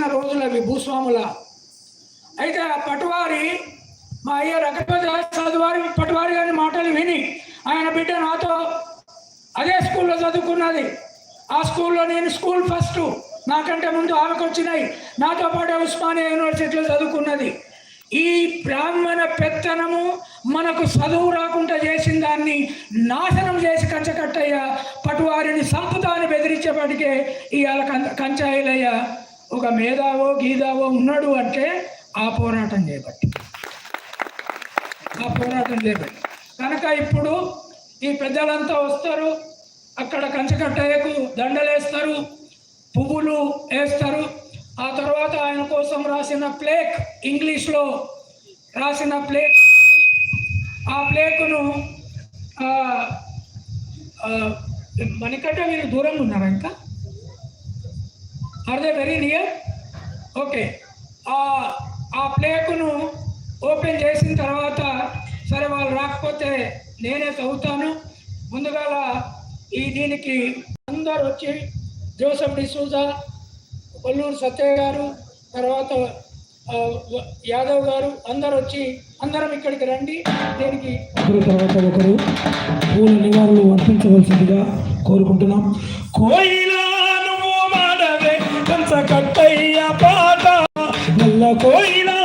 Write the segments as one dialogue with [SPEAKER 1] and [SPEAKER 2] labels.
[SPEAKER 1] చేసిన రోజులు అవి భూస్వాముల అయితే ఆ పటువారి మా అయ్య రకపతి చదువారి పటువారి గారి మాటలు విని ఆయన బిడ్డ నాతో అదే స్కూల్లో చదువుకున్నది. ఆ స్కూల్లో నేను స్కూల్ ఫస్ట్ నాకంటే ముందు ఆమెకు వచ్చినాయి. నాతో పాటు ఉస్మానియా యూనివర్సిటీలో చదువుకున్నది. ఈ బ్రాహ్మణ పెత్తనము మనకు చదువు రాకుండా చేసిన దాన్ని నాశనం చేసి కంచకట్టయ్య పటువారిని సంపుతాన్ని బెదిరించేపటికే ఇవాళ కంచ కంచాయిలయ్య ఒక మేధావో గీదావో ఉన్నాడు అంటే ఆ పోరాటం చేయబట్టి ఆ పోరాటం చేయబట్టి కనుక ఇప్పుడు ఈ పెద్దలంతా వస్తారు అక్కడ కంచకట్టయ్యకు దండలేస్తారు పువ్వులు వేస్తారు. ఆ తర్వాత ఆయన కోసం రాసిన ప్లేక్ ఇంగ్లీష్లో రాసిన ప్లేక్. ఆ ప్లేకును ఆ, మనకంటే మీరు దూరంగా ఉన్నారా ఇంకా? Are they very near okay ఆ ప్లేకును ఓపెన్ చేసిన తర్వాత సరే వాళ్ళు రాకపోతే నేనే చదువుతాను. ముందుగా ఈ దీనికి అందరు వచ్చి జోసఫ్ డిసూజా కొల్లూరు సత్య గారు తర్వాత యాదవ్ గారు అందరు వచ్చి అందరం ఇక్కడికి రండి. దీనికి
[SPEAKER 2] ఒకరి తర్వాత ఒకరు పూల నివారణలు అర్పించవలసిందిగా కోరుకుంటున్నాం. కోయిలా కోయిలా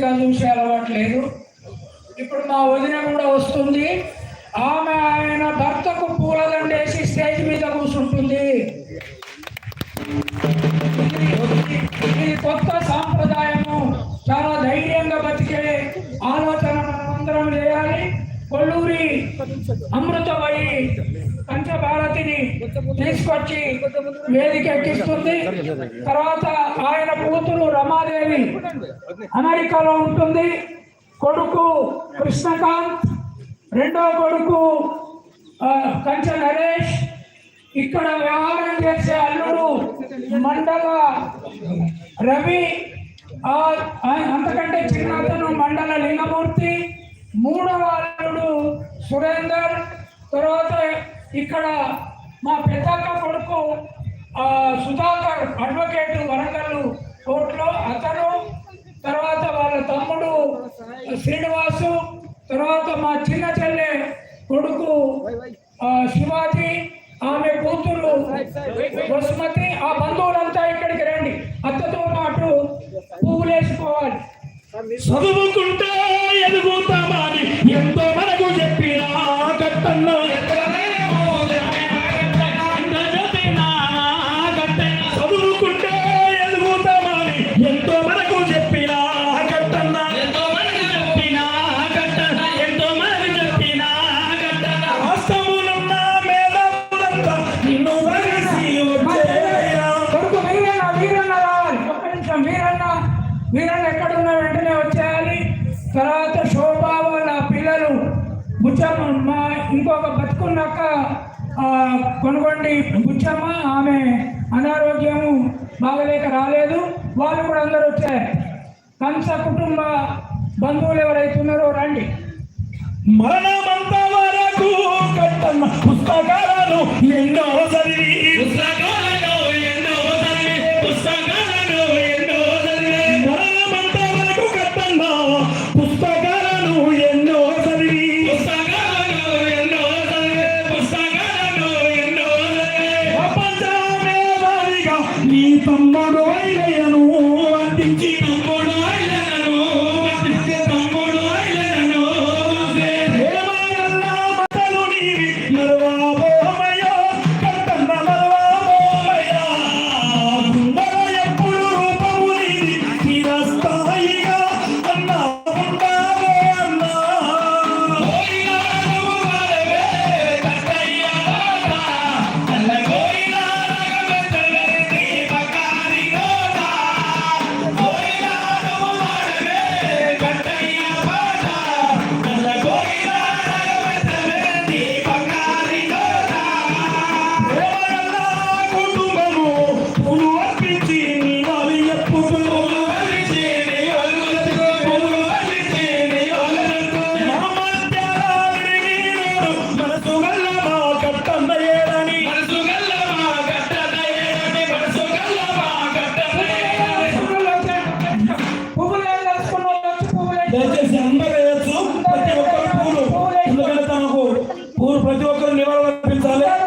[SPEAKER 1] పూర్తిగా చూసే అలవాటు లేదు. ఇప్పుడు మా వదిన కూడా వస్తుంది. ఆమె ఆయన భర్తకు పూలదండేసి స్టేజ్ మీద కూర్చుంటుంది. ఇది కొత్త సాంప్రదాయము. చాలా ధైర్యంగా బతికే ఆలోచన మనం అందరం చేయాలి. కొల్లూరి అమృతమయ్యి పంచభారతిని తీసుకొచ్చి వేదిక ఎక్కిస్తుంది తర్వాత ఆయన కూతురు రమాదేవి అమెరికాలో ఉంటుంది. కొడుకు కృష్ణకాంత్ రెండో కొడుకు కంచ నరేష్. ఇక్కడ వ్యవహారం చేసే అల్లుడు మండల రవి. అంతకంటే చిన్న అతను మండల లింగమూర్తి. మూడవ అల్లుడు సురేందర్. తర్వాత ఇక్కడ మా పెద్దక్క కొడుకు సుధాకర్ అడ్వకేట్ వరంగల్ కోర్టులో అతను తర్వాత వాళ్ళ తమ్ముడు శ్రీనివాసు తర్వాత మా చిన్న చెల్లె కొడుకు శివాజీ ఆమె కూతురు బసుమతి ఆ బంధువులంతా ఇక్కడికి రండి. అత్తతో పాటు పువ్వులేసుకోవాలి.
[SPEAKER 2] చదువుకుంటే
[SPEAKER 1] కొనుగోండి బుచ్చమ్మ ఆమె అనారోగ్యము బాగలేక రాలేదు. వాళ్ళు కూడా అందరూ వచ్చారు కంస కుటుంబ బంధువులు ఎవరైతే ఉన్నారో రండి.
[SPEAKER 2] మరణమంతా వరకు పుస్తకాలను ఎన్నో చదివి
[SPEAKER 1] పుస్తకాలు the model प्रतिभाग करून निवारण झाले.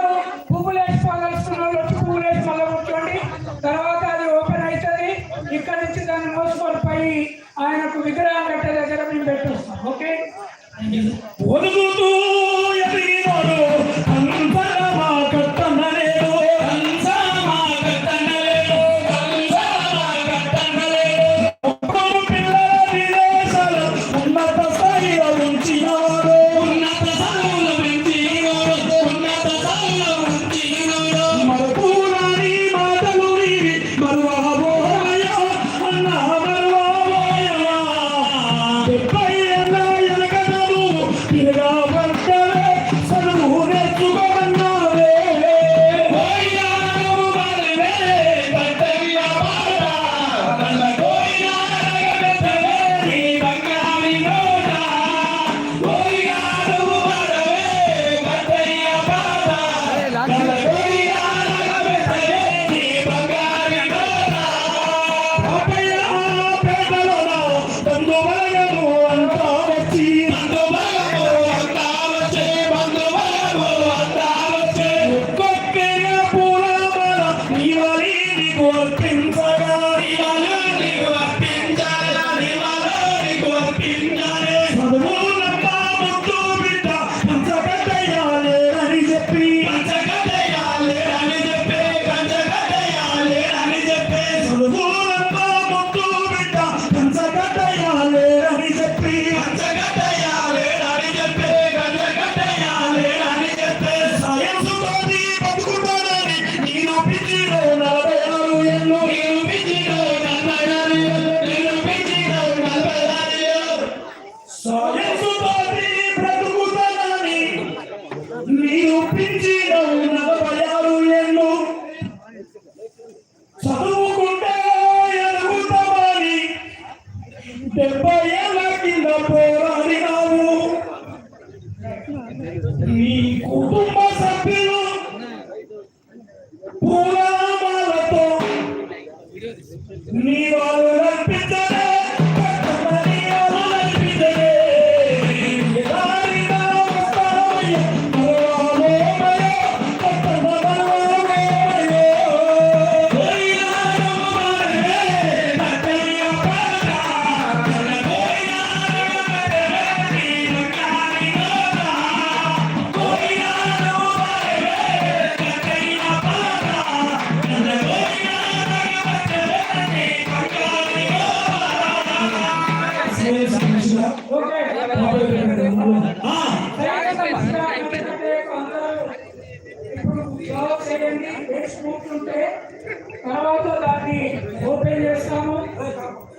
[SPEAKER 1] తర్వాత దాన్ని ఓపెన్ చేస్తాము.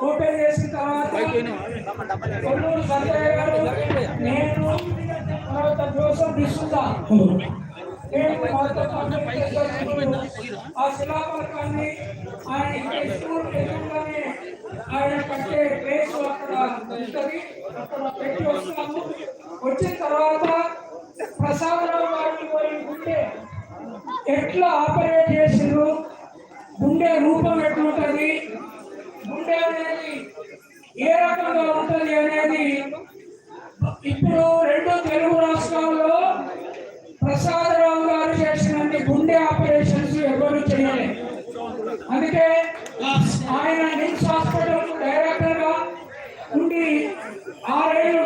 [SPEAKER 1] ఓపెన్ చేసిన తర్వాత కొల్లూరు సంజయ్ గారు నేను తర్వాత జోసఫ్ డిసుదా నేను ఆ శిలాపలకాన్ని ఆయన స్కూల్ ఎదురుగానే ఆయన కట్టే ప్లేస్ అక్కడ ఉంటుంది. అక్కడ పెట్టి వస్తాము. వచ్చిన తర్వాత ప్రసాదరావు గారికి పోయి ఉంటే ఎట్లా ఆపరేట్ చేసిండ్రు? గుండె రూపం ఎట్లుంటది? గుండె అనేది ఏ రకంగా ఉంటది అనేది ఇప్పుడు రెండు తెలుగు రాష్ట్రాల్లో ప్రసాదరావు గారు చేసినన్ని గుండె ఆపరేషన్స్ ఎవరు చేయలేదు. అందుకే ఆయన నిమ్స్ హాస్పిటల్ డైరెక్టర్గా ఉండి ఆరేళ్ళు